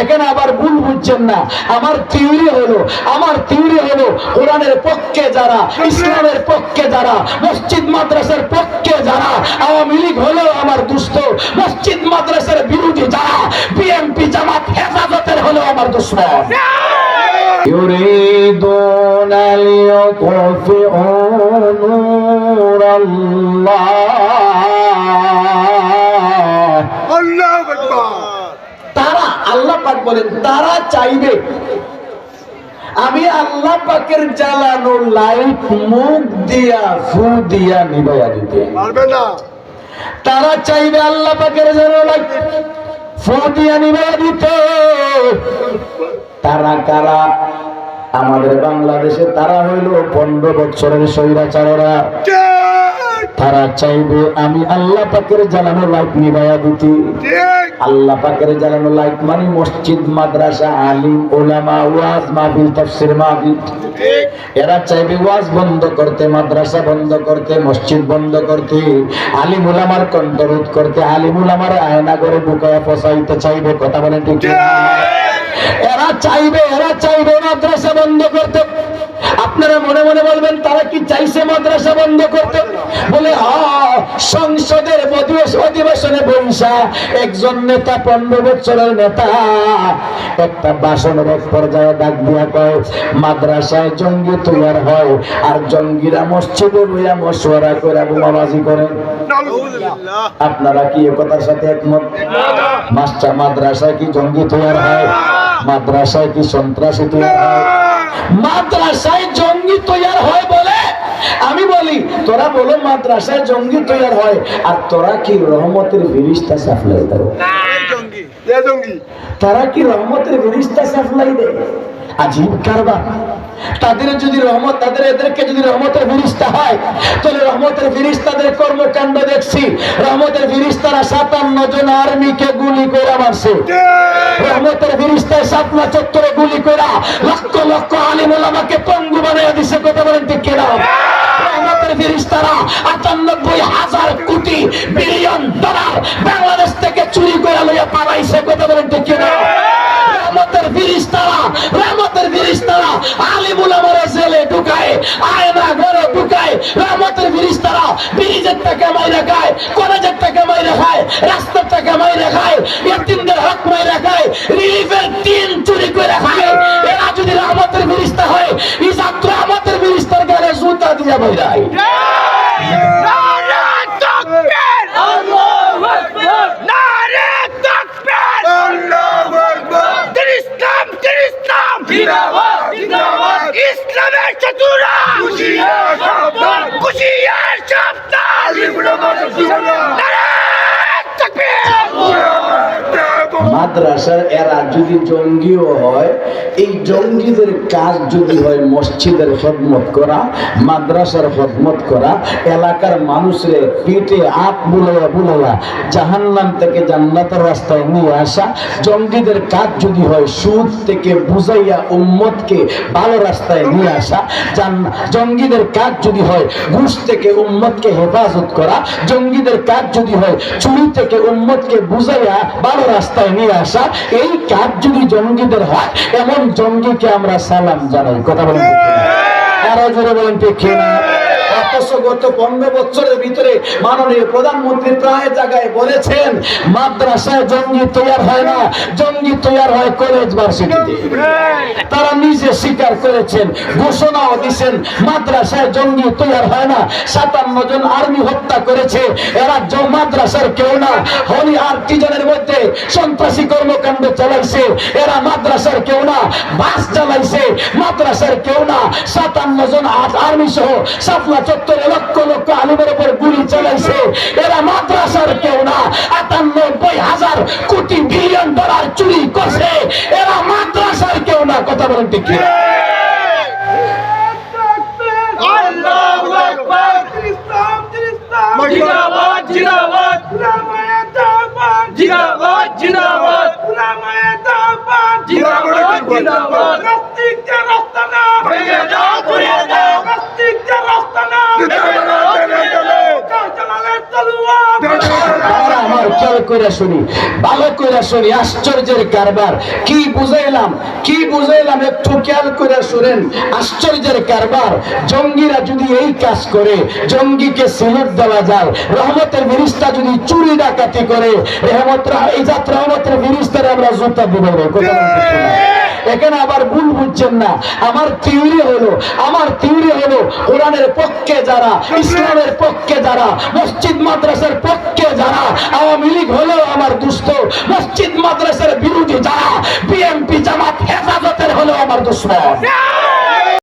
এখানে আবার ভুল বুঝছেন না আমার থিওরি হলো আমার থিওরি হলো কোরআনের পক্ষে যারা ইসলামের পক্ষে যারা মসজিদ মাদ্রাসার পক্ষে যারা আওয়ামী লীগ হলো আমার দুস্থ মসজিদ মাদ্রাসার বিরোধী যারা বিএনপি জামাত হেফাজতের হলো আমার দুশ্মন يريدون ليطفئوا نور الله বলেন তারা চাইবে। আমি আল্লাহ পাকের জ্বালানো লাইট মুখ দিয়া ফু দিয়া নিবাইয়া দিতে। পারবে না। তারা চাইবে আল্লাহ পাকের জ্বালানো লাইট ফু দিয়া নিবাইয়া দিতে। তারা কারা? আমাদের বাংলাদেশে তারা হইল পনেরো বছরের স্বৈরাচারেরা। তারা চাইবে আমি আল্লাহ পাকের জ্বালানো লাইট নিবাইয়া দিতে। আল্লাহ পাকের জ্বালানো লাইট মানে মসজিদ মাদ্রাসা আলিম ওলামা ওয়াজ মাহফিল তাফসির মাহফিল। এরা চাইবে ওয়াজ বন্ধ করতে মাদ্রাসা বন্ধ করতে মসজিদ বন্ধ করতে আলিম উলামার কণ্ঠরোধ করতে আলিম উলামার আয়না করে ঢুকায় ফসাইতে চাইবে কথা বলেন ঠিক। এরা চাইবে এরা চাইবে মাদ্রাসা বন্ধ করতে। আপনারা মনে মনে বলবেন তারা কি চাইছে মাদ্রাসা বন্ধ করতে? বলে বৈশা একজন নেতা পনেরো বছরের নেতা। একটা বাসনের এক পর্যায়ে ডাক দিয়া কয় মাদ্রাসায় জঙ্গি তৈয়ার হয় আর জঙ্গিরা মসজিদে বইয়া মশওয়ারা করে বোমাবাজি করে। আপনারা কি এ কথার সাথে একমত? মাস্টার মাদ্রাসায় কি জঙ্গি তৈয়ার হয়? মাদ্রাসায় কি সন্ত্রাসী তৈয়ার হয়? মাদ্রাসায় জঙ্গি তৈয়ার হয় বলে আমি বলি তোরা বলো মাদ্রাসায় জঙ্গি তৈয়ার হয় আর তোরা কি রহমতের ফিরিস্তা সাপ্লাই দাও? তারা কি রহমতের ফিরিস্তা সাপ্লাই দেয়? আজীব কারবার। তাদের যদি রহমত তাদের এদেরকে যদি রহমতের ফিরিস্তা হয় তাহলে রহমতের ফিরিস্তাদের কর্মকাণ্ড দেখছি। রহমতের ফিরিস্তারা সাতান্ন জন আর্মিকে গুলি করে মারছে। রহমতের ফিরিস্তায় সাতনা চত্বরে গুলি করা লক্ষ লক্ষ আলিম ওলামাকে পঙ্গু বানিয়ে দিছে। কথা বলেন ঠিক কেনা? ফিরিস্তারা আটানব্বই হাজার কোটি বিলিয়ন ডলার বাংলাদেশ থেকে চুরি করে লইয়া পালাইছে, কথা বলেন ঠিক জেলে ঢুকায়, আয়না ঘরে ঢুকায়, রহমতের ফিরিস্তারা ব্রিজের টাকা মাইরা খায়, কলেজের টাকা মাইরা খায়, রাস্তার টাকা মাইরা খায়, এতিমদের হক মাইরা খায়, রিলিফের টিন চুরি করে খায় এরা যদি রহমতের ফিরিস্তা হয় ইজাত রহমতের ফিরিস্তার গায়ে জুতা দিয়া বাইরায় আল্লাহু আকবার ইসলামের চতুরা হুঁশিয়ার সাবধান। মাদ্রাসার এরা যদি জঙ্গিও হয়, এই জঙ্গিদের কাজ যদি হয় মসজিদের খদমত করা, মাদ্রাসার খদমত করা, এলাকার মানুষরে পিঠে আপ বুলাইয়া বুলাইয়া জাহান্নাম থেকে জান্নাতের রাস্তায় নিয়ে আসা, জঙ্গিদের কাজ যদি হয় সুদ থেকে বুঝাইয়া উম্মতকে ভালো রাস্তায় নিয়ে আসা জঙ্গিদের কাজ যদি হয় ঘুষ থেকে উম্মতকে হেফাজত করা, জঙ্গিদের কাজ যদি হয় চুরি থেকে উম্মতকে বুঝাইয়া ভালো রাস্তায় নিয়ে আসা এই কাজ যদি জঙ্গিদের হয় এমন জঙ্গিকে আমরা সালাম জানাই কথা বলেন? আরও জোরে বলেন ঠিক কিনা? অথচ গত পনেরো বছরের ভিতরে মাননীয় প্রধানমন্ত্রী প্রায় জায়গায় বলেছেন, মাদ্রাসায় জঙ্গি তৈয়ার হয় না, জঙ্গি তৈয়ার হয় কলেজ ভার্সিটিতে। তারা নিজে স্বীকার করেছেন, ঘোষণাও দিচ্ছেন মাদ্রাসায় জঙ্গি তৈয়ার হয় না, সাতান্ন জন আর্মি হত্যা করেছে এরা মাদ্রাসার কেউ না। হলি আর টিজনের মধ্যে সন্ত্রাসী কর্মকাণ্ড চালাইছে, এরা মাদ্রাসার কেউ না, বাস চালাইছে, মাদ্রাসার কেউ না, সাতান্ন জন আর্মি সহ সাতলা চত্বরে লক্ষ লক্ষ আলিমের উপর গুলি চালাইছে। এরা মাদ্রাসার কেউ না আটানব্বই হাজার কোটি বিলিয়ন ডলার চুরি করছে। এরা মাদ্রাসার কেউ না কথা বলেন ঠিক কি? আল্লাহু আকবার। জিন্দাবাদ জিন্দাবাদ। জিন্দাবাদ জিন্দাবাদ। জিন্দাবাদ জিন্দাবাদ। ভেঙে দাও ঘুরিয়ে দাও। আমার এবার খেয়াল করে শুনি, ভালো করে শুনি, আশ্চর্যের কারবার। কি বুঝাইলাম কি বুঝাইলাম একটু খেয়াল করে শুনেন, আশ্চর্যের কারবার। জঙ্গিরা যদি এই কাজ করে, জঙ্গিকে সিলেট দেওয়া যায়, রহমতের ফিরিস্তা যদি চুরি ডাকাতি করে, রহমত এই যাত্রা রহমতের ফিরিস্তারে আমরা জুতা দিব না। এখানে আবার ভুল বুঝছেন না। আমার থিওরি হলো, আমার থিওরি হলো, কোরআনের পক্ষে যারা, ইসলামের পক্ষে যারা, মসজিদ মাদ্রাসার পক্ষে যারা, আওয়ামী লীগ হলেও আমার দুস্থ, মসজিদ মাদ্রাসার বিরোধী যারা, বিএনপি জামাত হেফাজতের হলেও আমার দুশ্মন।